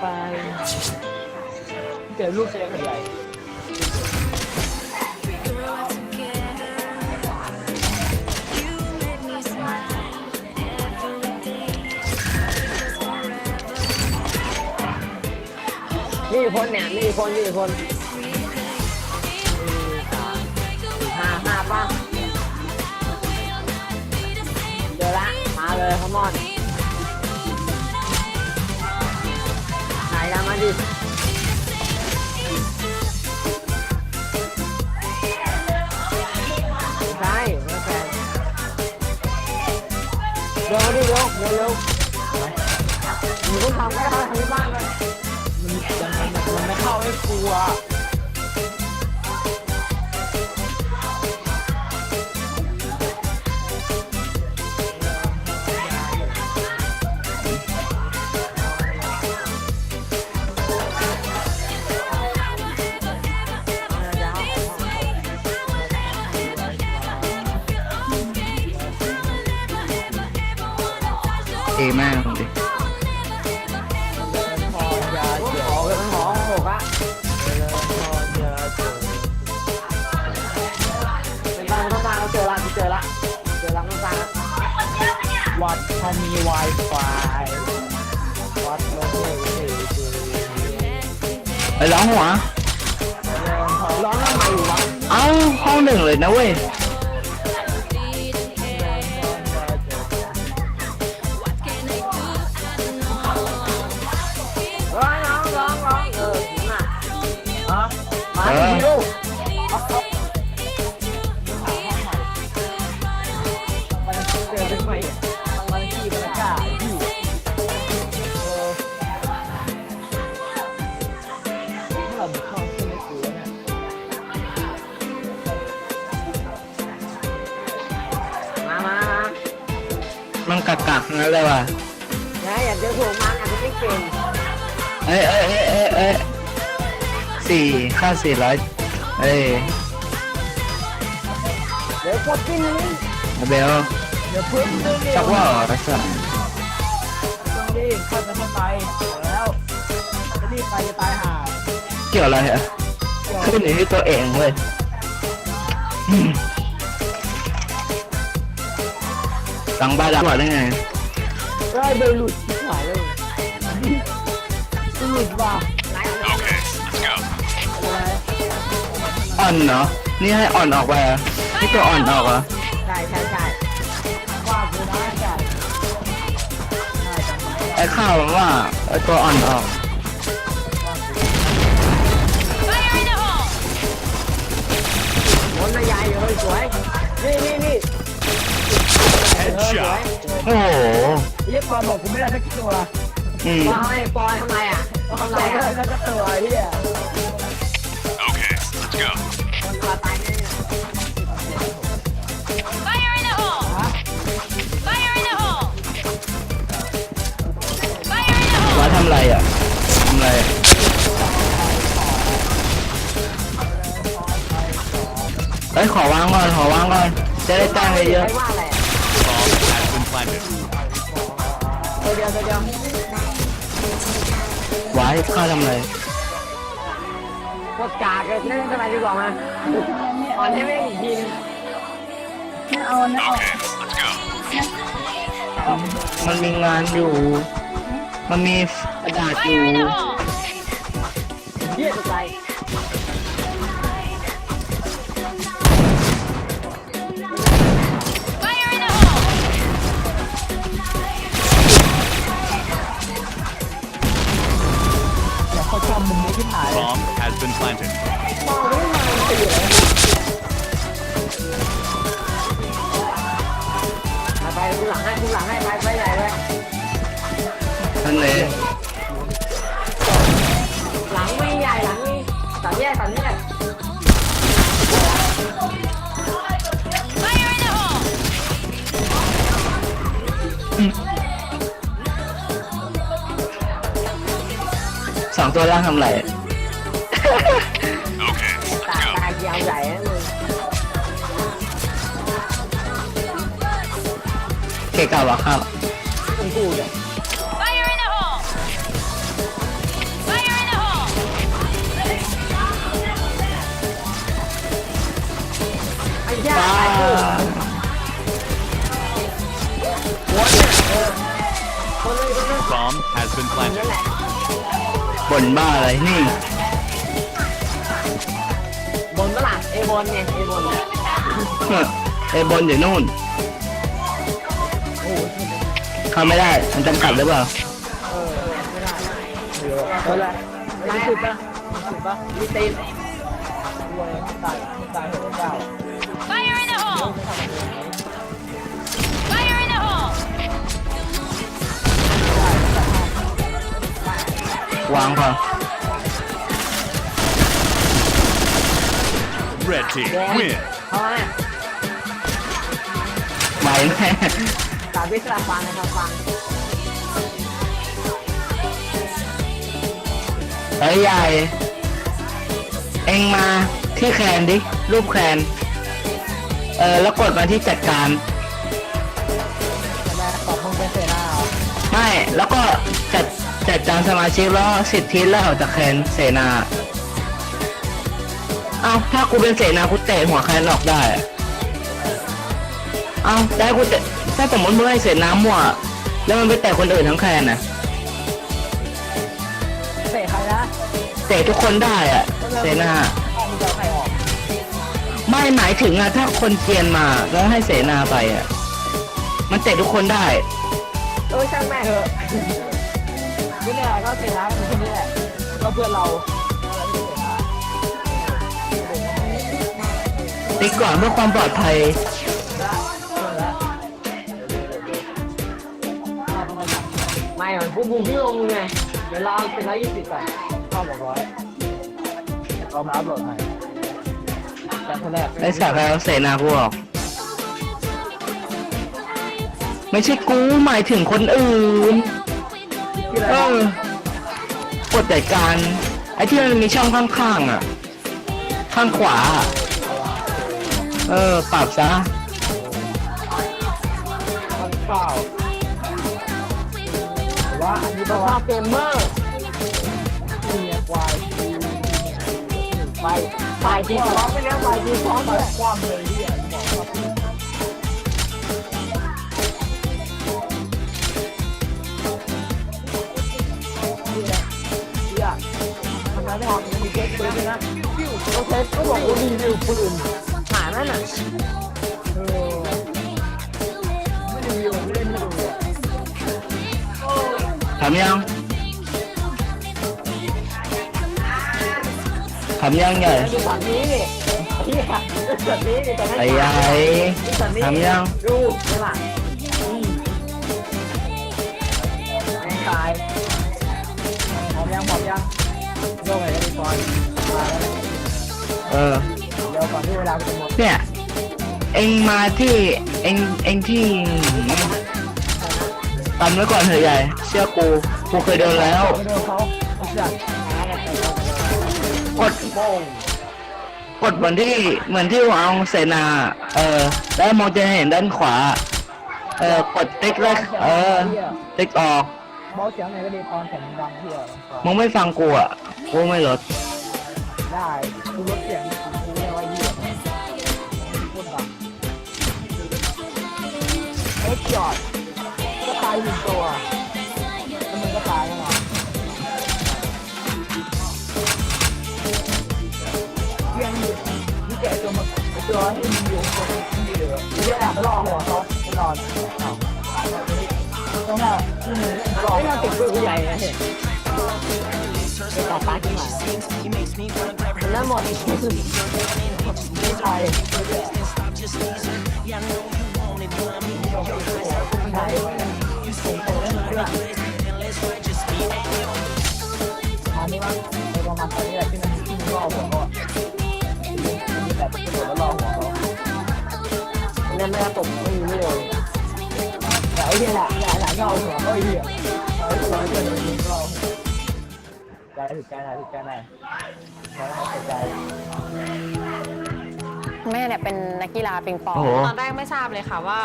ไปเดี๋ยวลูกเสียงใหญ่มีกี่คนเนี่ยมีกี่คนมีกี่คนห้าห้าป่ะเจอละ มาเลยขมอน ดิใช่ไม่แฟนเร็วดิเร็วเร็วเร็วหนูต้องทำก็ได้ทำที่บ้านเลยมันยังมันมันไม่เข้าให้กลัว วัดเขามี Wi-Fi วัดลงเลยเฉยไอ้ร้องหัวๆร้อนทำไมอยู่วะ เอ้าห้องหนึ่งเลยนะเว้ย มันกักกักๆนั่นเลยว่ะเนี่ยอยากเจอถูกมันอาจจะไม่เก่งเอ้ยเอ้ยเอ้ยเอ้ยเอ้ยสี่ค่าสี่ร้อยเอ้ยเดี๋ยวกดกินนี่เบลเดี๋ยวพึ่งเรื่องนี้ชักว่าเหรอรักษาต้องรีบเข้าจะไม่ไปแล้วจะรีบไปจะตายห่าเกี่ยวอะไรอะขึ้นอยู่ที่ตัวเองเว้ย ตังบ้าดักว่าได้ไงได้เบลหลุดชิบหายเลยหลุดว่ะอ่อนเนาะนี่ให้อ่อนออกไปเหรอนี่ตัวอ่อนออกเหรอใช่ใช่ใช่ว่ากูนะจัดไอ้ข้าวมันว่าไอ้ตัวอ่อนออกบนนายายอยู่เลยสวย นี่นี่นี่ เออสวยโอ้โหเรียกมาบอกกูไม่ได้สักตัวอืมว่าให้ปอยทำไมอะทำไรไม่อะได้สักตัวไอ้เหี้ย Okay, let's go. คนตัวตายเนี่ย Fire in the hole! Fire in the hole! Fire in the hole! ว่าทำไรอะทำไรอะเอ้ยขอวางก่อนขอวางก่อนจะได้แต้มเยอะใครว่าอะไร ตัวเดียวตัวเดียวๆไว้ข้าทำไรพวกกากเลยเล่นสบายดีกว่ามาอ่อนให้ไม่อีกทีนึง Okay, let's go. มันมีงานอยู่ มันมีกระดาษอยู่ ไม่มาตีเลยไปไปคุณหลังให้คุณหลังให้ไปไปใหญ่เลยนั่นเลยหลังไม่ใหญ่หลังนี่สามแยกสามแยก Fire in the hole! สองตัวล่างทำไร เกะกะวะครับคุนไอ้ย่าบ้าไอ้กูวอเตอร์ออ has been planted. บนบ้าอะไรนี่บนตลาดเอบอลเนี่ยเอบอลเนี่เออนอยู่นู่น เข้าไม่ได้ มันจำกัดหรือเปล่า เออแหละไล่สุดปะสุดปะมีตีนรวยตายตายหัวเจ้า Fire in the hole! Fire in the hole! วางก่อน Red team win. เพราะว่าไหวแน่ สามวิสลับฟังนะครับฟังเฮ้ยใหญ่ เอ็งมาที่แคนดิ รูปแคน เออ แล้วกดมาที่จัดการแม่ตอบมึงเป็นเซนาเอาไม่ แล้วก็จัดจัดจานสมาชิกแล้วสิทธิแล้วออกจากแคนเสนา เอาถ้ากูเป็นเสนากูเตะหัวแคนออกได้อะเอาได้กูเตะ ถ้าสมมติมึงให้เสนามั่ว แล้วมันไปเตะคนอื่นทั้งแคนน่ะเตะใครนะเตะทุกคนได้อะเสนาเอามึงจะเอาใครออกไม่หมายถึงอะถ้าคนเกรียนมาแล้วให้เสนาไปอะมันเตะทุกคนได้ เออช่างแม่งเออนี่แหละก็เซนาเป็นคนนี้แหละก็เพื่อนเราติ๊กก่อนเพื่อความปลอดภัย ไม่เหมือนผู้บูมพี่ลงไง เดี๋ยวรอเป็นร้อยยี่สิบก่อนเข้าบอกร้อยเรามาอัพโหลดให้แต่คนแรกไอ้สักแล้วเสนากูออก ไม่ใช่กูหมายถึงคนอื่น ที่อะไรเออกดจัดการ ไอ้ที่มันมีช่องข้างๆอะ ข้างขวาอะเออ ปรับซะมันเปล่าหรือว่าอันนี้ สบอกภาว่าพเกมเมอร์เมียควายไปไปที่พร้อมไปแล้วไปที่พร้อมมาเลยความเลยที่อะบอกว่าเนี่ยทำไมไม่ออกมีเก๊กปืนด้วยนะโอเคก็บอกว่ารีวิวปืนหานั่นน่ะ ทำยังทำยังใหญ่ดูสัตว์นี้นี่นี่ค่ะดูสัตว์นี้นี่แต่ไม่ไอ้ใหญ่ดูสัตว์นี้ทำยังดูนี่ล่ะแม่งตายหอมยังหอมยังโยกไหนกันดีก่อนมาแล้วนะเออเดี๋ยวก่อนที่เวลาจะหมดเนี่ยเอ็งมาที่เอ็งเอ็งที่ ตันไว้ก่อนเถอะใหญ่ เชื่อกูกูเคยโดนแล้ว ไม่โดนเขาเขาเสือกกดโป้งกดเหมือนที่เหมือนที่วางเสนา เออ แล้วมองจะเห็นด้านขวา เออกดติ๊กเลยเออ ติ๊กออกเบาเสียงไหนก็ดีตอนแข่งดังที่อะมึงไม่ฟังกูอะกูไม่ลดได้กูลดเสียงกูเรียกว่าเหี้ยพูดดังเอ็กจอดก็ตาย หนึ่งตัวแล้วมันก็ตายแล้วเนาะเพียงหยุดนี่แกตัวมันตัวให้มีอยู่คนที่เหลือเรียกแอบล่อหัวเขาไปนอนอ้าวตรงหน้าที่มือไม่หัวน่าติดปืนใหญ่นะเห็นไปต่อปาร์ตี้หน่อยมันน่าหมดไม่ใช่ไม่ ใช่อันนี้ว่าไอ้ประมาณตอนนี้แหละที่มันที่มันล่อหัวเขาอะมีแบบที่หัวแล้วล่อหัวเขานั่นไม่กระตุกไม่มีไม่เลยแต่ไอ้เนี่ยแหละแหละแหละล่อหัวเขาไอ้เหี้ยไอ้ตัวไอ้ตัวนี้ล่อหัวใจถึงใจไหนถึงใจไหนขอให้ใจแม่เนี่ยเป็นนักกีฬาปิงปองโอ้โหตอนแรกไม่ทราบเลยค่ะว่า